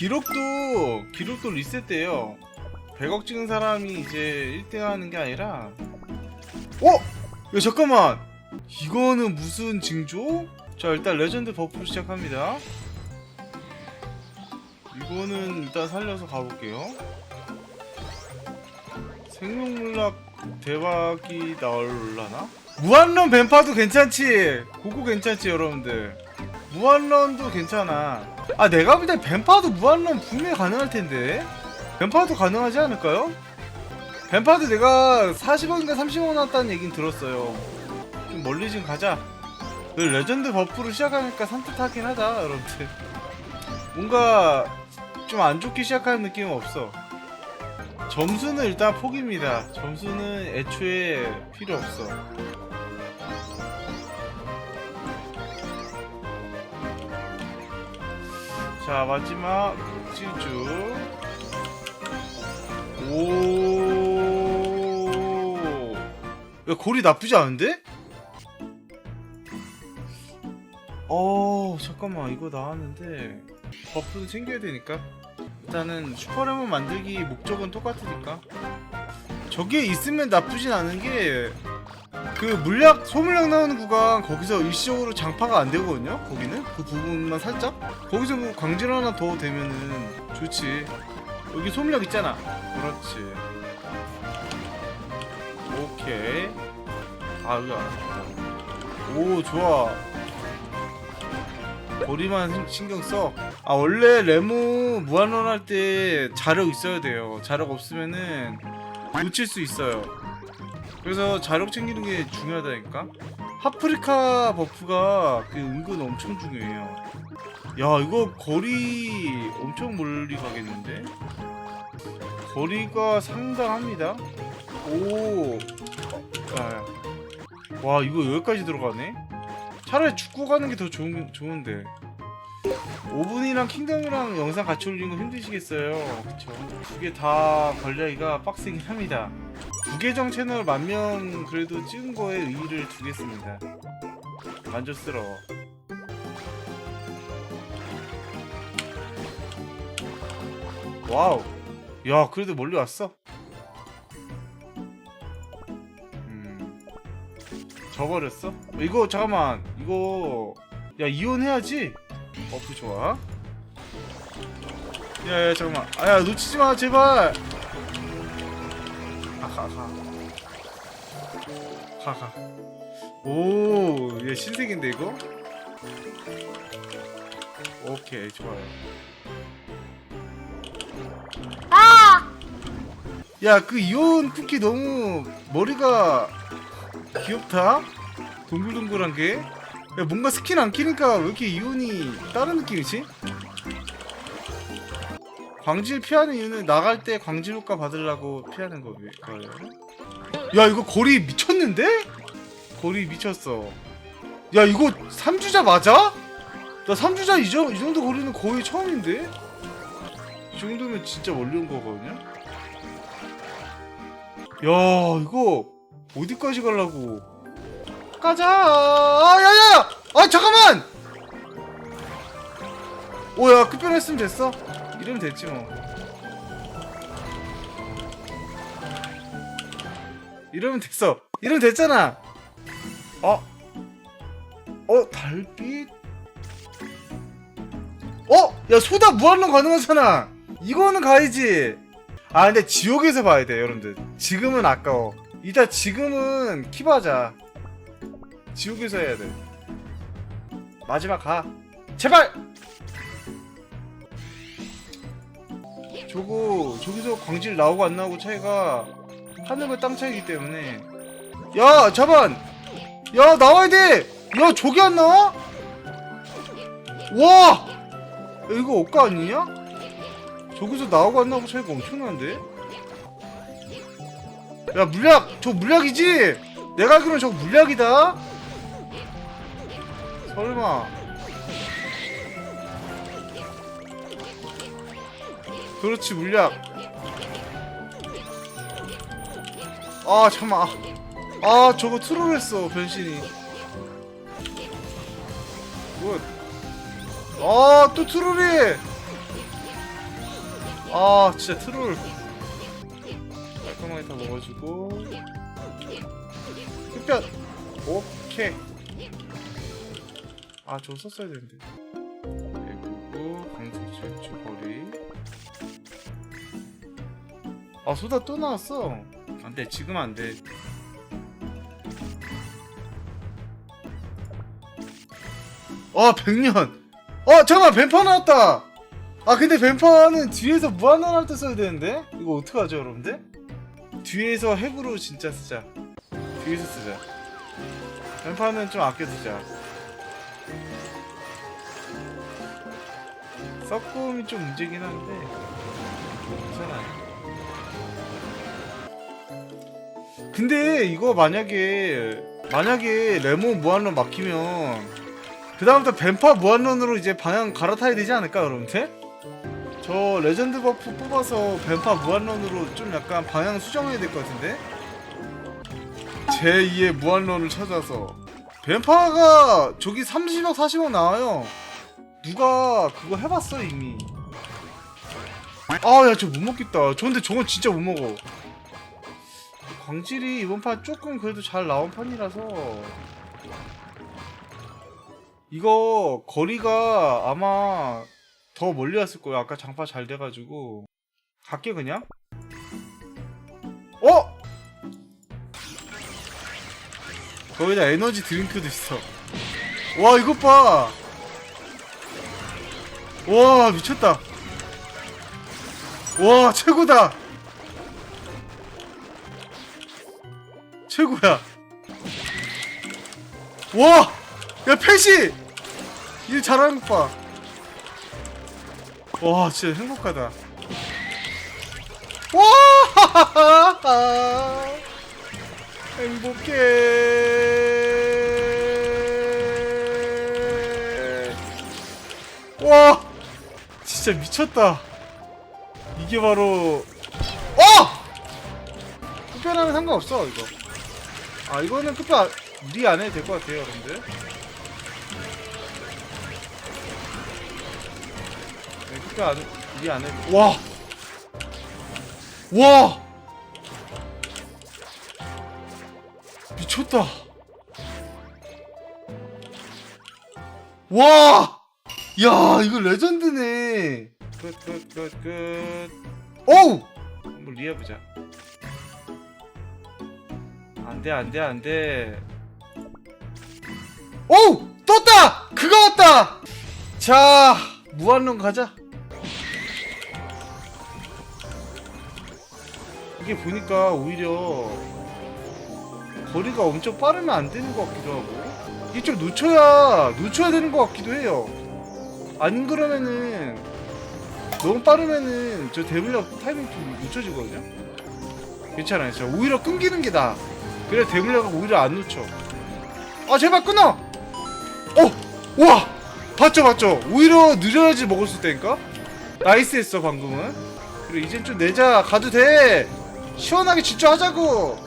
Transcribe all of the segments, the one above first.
기록도 기록도 리셋돼요. 100억 찍은 사람이 이제 1등 하는 게 아니라. 어? 야 잠깐만. 이거는 무슨 징조? 자 일단 레전드 버프로 시작합니다. 이거는 일단 살려서 가볼게요. 생명물락 대박이 나올라나? 무한런 뱀파도 괜찮지? 그거 괜찮지 여러분들 무한런도 괜찮아. 아 내가 볼 때 뱀파도 무한런 분명히 가능할 텐데. 뱀파도 가능하지 않을까요? 뱀파도 내가 40원인가 30원 왔다는 얘긴 들었어요. 좀 멀리 좀 가자. 그 레전드 버프로 시작하니까 산뜻하긴 하다 여러분들. 뭔가 좀 안 좋게 시작하는 느낌은 없어. 점수는 일단 포기입니다. 점수는 애초에 필요 없어 자 마지막 찐주 오. 야 골이 나쁘지 않은데? 어 잠깐만 이거 나왔는데 버프도 챙겨야 되니까 일단은 슈퍼레몬 만들기 목적은 똑같으니까 저게 있으면 나쁘진 않은 게 그 물약 소물약 나오는 구간 거기서 일시적으로 장파가 안 되거든요 거기는? 그 부분만 살짝? 거기서 뭐 광질 하나 더 되면은 좋지. 여기 소물약 있잖아. 그렇지. 오케이. 아 여기 오 좋아. 거리만 신- 신경 써. 아 원래 레모 무한런 할때 자력 있어야 돼요. 자력 없으면은 놓칠 수 있어요. 그래서 자력 챙기는 게 중요하다니까. 파프리카 버프가 그 은근 엄청 중요해요. 야 이거 거리 엄청 멀리 가겠는데? 거리가 상당합니다. 오. 야, 와 이거 여기까지 들어가네? 차라리 죽고 가는 게 더 좋은, 좋은데 5분이랑 킹덤이랑 영상 같이 올리는 거 힘드시겠어요 그쵸 두개 다 관리하기가 빡세긴 합니다 부 계정 채널 만 명 그래도 찍은 거에 의의를 두겠습니다. 만족스러워. 와우. 야 그래도 멀리 왔어? 음. 져버렸어? 이거 잠깐만. 이거 야 이혼해야지. 버프 좋아. 야 야 잠깐만. 아 야 놓치지 마 제발 가가가가오얘 신세계인데 이거? 오케이 좋아요 야그 이온 쿠키 너무 머리가 귀엽다? 동글동글한 게? 야, 뭔가 스킨 안 끼니까 왜 이렇게 이온이 다른 느낌이지? 광질 피하는 이유는 나갈 때 광질 효과 받으려고 피하는 거- 거예요. 야 이거 거리 미쳤는데? 거리 미쳤어. 야 이거 3주자 맞아? 나 3주자 이, 정, 이 정도 거리는 거의 처음인데? 이 정도면 진짜 멀리 온 거거든요? 야 이거 어디까지 가려고 가자 아 야야야 아 잠깐만 오야 급변했으면 됐어 이러면 됐지 뭐. 이러면 됐어. 이러면 됐잖아. 어? 어 달빛? 어? 야 소다 무한론 가능하잖아. 이거는 가야지. 아 근데 지옥에서 봐야 돼 여러분들. 지금은 아까워. 이따 지금은 킵하자. 지옥에서 해야 돼. 마지막 가. 제발 저거 저기서 광질 나오고 안 나오고 차이가 하늘과 땅 차이기 때문에 야 자반 야 나와야 돼야 저기 안 나와? 와 야, 이거 억까 아니냐? 저기서 나오고 안 나오고 차이가 엄청난데? 야 물약 저 물약이지? 내가 알기로는 저거 물약이다? 설마 그렇지 물약. 아 잠깐만. 아, 아 저거 트롤 했어 변신이. 굿아또 트롤이. 아 진짜 트롤. 깔끔하게 다 먹어주고. 흡변. 오케이. 아 저거 썼어야 되는데 아 소다 또 나왔어. 안돼 지금 안돼. 아 백년. 어 잠깐만 뱀파 나왔다. 아 근데 뱀파는 뒤에서 무한한 할때 써야 되는데? 이거 어떡하죠 여러분들? 뒤에서 핵으로 진짜 쓰자. 뒤에서 쓰자. 뱀파는 좀 아껴 쓰자. 썩음이 좀 문제긴 한데. 괜찮아 근데 이거 만약에 만약에 레몬 무한론 막히면 그 다음부터 뱀파 무한론으로 이제 방향 갈아타야 되지 않을까 여러분들? 저 레전드 버프 뽑아서 뱀파 무한론으로 좀 약간 방향 수정해야 될 것 같은데? 제2의 무한론을 찾아서. 뱀파가 저기 30억 40억 나와요. 누가 그거 해봤어 이미? 아 야 저 못 먹겠다. 저 근데 저건 진짜 못 먹어 광질이 이번 판 조금 그래도 잘 나온 편이라서 이거 거리가 아마 더 멀리 왔을 거예요. 아까 장파 잘 돼가지고 갈게 그냥. 어? 거기다 에너지 드링크도 있어. 와 이것 봐. 와 미쳤다. 와 최고다. 최고야. 와! 야, 패시! 일 잘하는 것 봐. 와, 진짜 행복하다. 와! 행복해. 와! 진짜 미쳤다. 이게 바로, 어! 흡변하면 상관없어, 이거. 아, 이거는 흡변 무리 안 해도 될 것 같아요, 여러분들. 네, 흡변 안, 무리 안 해도. 와! 와! 미쳤다. 와! 야, 이거 레전드네. 끝, 끝, 끝, 끝. 어우! 한번 리해보자. 안 돼, 안 돼, 안 돼. 오우! 떴다! 그거 왔다! 자, 무한론 가자. 이게 보니까 오히려 거리가 엄청 빠르면 안 되는 것 같기도 하고 좀 놓쳐야 놓쳐야 되는 것 같기도 해요. 안 그러면은 너무 빠르면은 저 데블력 타이밍 좀 놓쳐지거든요. 괜찮아요. 저 오히려 끊기는 게 나아. 그래 데블력가 오히려 안 놓쳐. 아 제발 끊어. 어, 와, 봤죠, 봤죠. 오히려 느려야지 먹을 수 있다니까. 나이스 했어 방금은. 그래 이젠 좀 내자 가도 돼. 시원하게 집중하자고.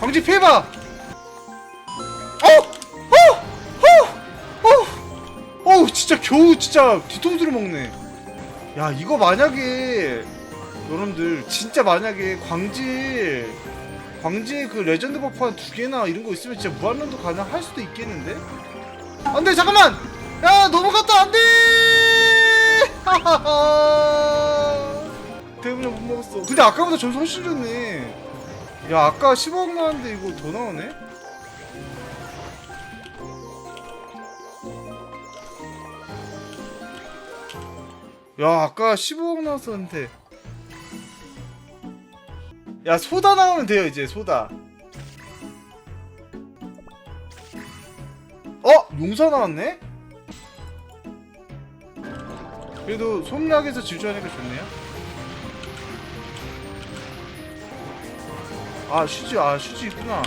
광지 피해봐. 어, 어, 어, 어, 어, 진짜 겨우 진짜 뒤통수를 먹네. 야 이거 만약에 여러분들 진짜 만약에 광질 광질 그 레전드 버프 한 두 개나 이런 거 있으면 진짜 무한론도 가능할 수도 있겠는데? 안 돼 잠깐만! 야 넘어갔다 안돼! 때문에 못 먹었어. 근데 아까보다 점수 훨씬 좋네. 야 아까 15억 나왔는데 이거 더 나오네? 야 아까 15억 나왔었는데 야 소다 나오면 돼요 이제 소다. 어? 용사 나왔네? 그래도 솜락에서 질주하니까 좋네요. 아 슈즈 아 슈즈 있구나.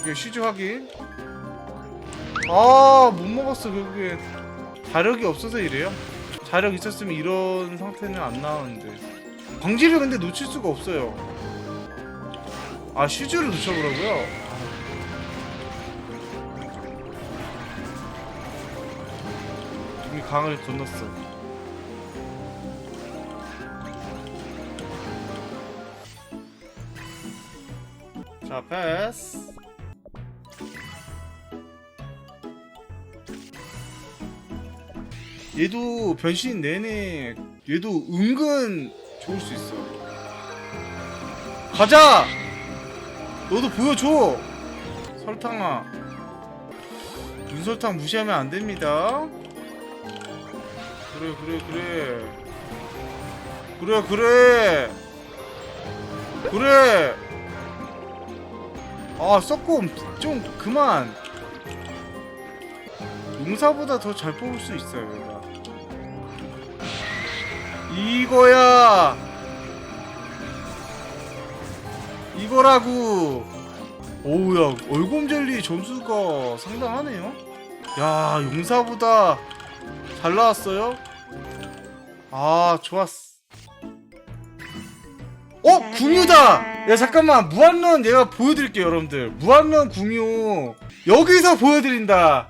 이게 슈즈 확인. 아 못 먹었어 결국엔. 자력이 없어서 이래요? 자력 있었으면 이런 상태는 안 나오는데 광지를 근데 놓칠 수가 없어요. 아 슈즈를 놓쳐보라고요? 이미 가 강을 건넜어. 자 패스. 얘도 변신 내내 얘도 은근 좋을 수 있어. 가자! 너도 보여줘! 설탕아. 윤설탕 무시하면 안 됩니다. 그래 그래 그래. 그래 그래. 그래. 아 썩곰 좀 그만. 용사보다 더 잘 뽑을 수 있어요 이거야. 이거라고. 오우야 얼곰젤리 점수가 상당하네요. 야 용사보다 잘 나왔어요? 아 좋았어. 어 궁유다! 야 잠깐만. 무한런 내가 보여드릴게요 여러분들. 무한런 궁유. 여기서 보여드린다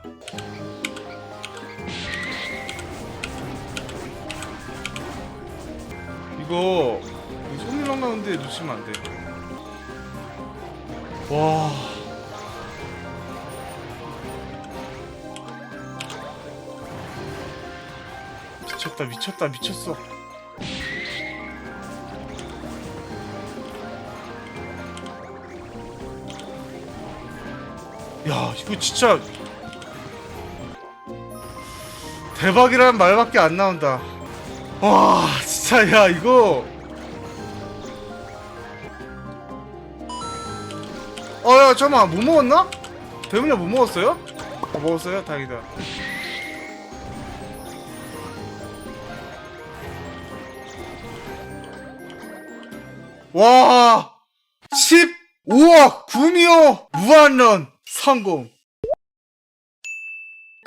이거 손밀랑 나오는데 놓치면 안 돼. 와. 미쳤다 미쳤다 미쳤어. 야 이거 진짜 대박이라는 말밖에 안 나온다. 와 진짜 야 이거 어야 잠깐만 뭐 먹었나? 대문이야 뭐 먹었어요? 어, 먹었어요? 다행이다 와 15억 구미호 무한런 성공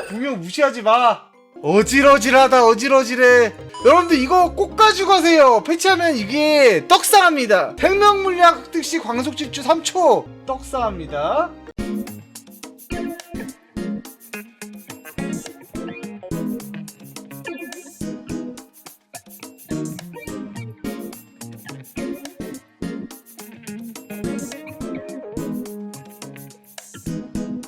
구미호 무시하지 마 어질어질하다 어질어질해 여러분들 이거 꼭 가지고 가세요. 패치하면 이게 떡상합니다. 생명물약 득시 광속집주 3초. 떡상합니다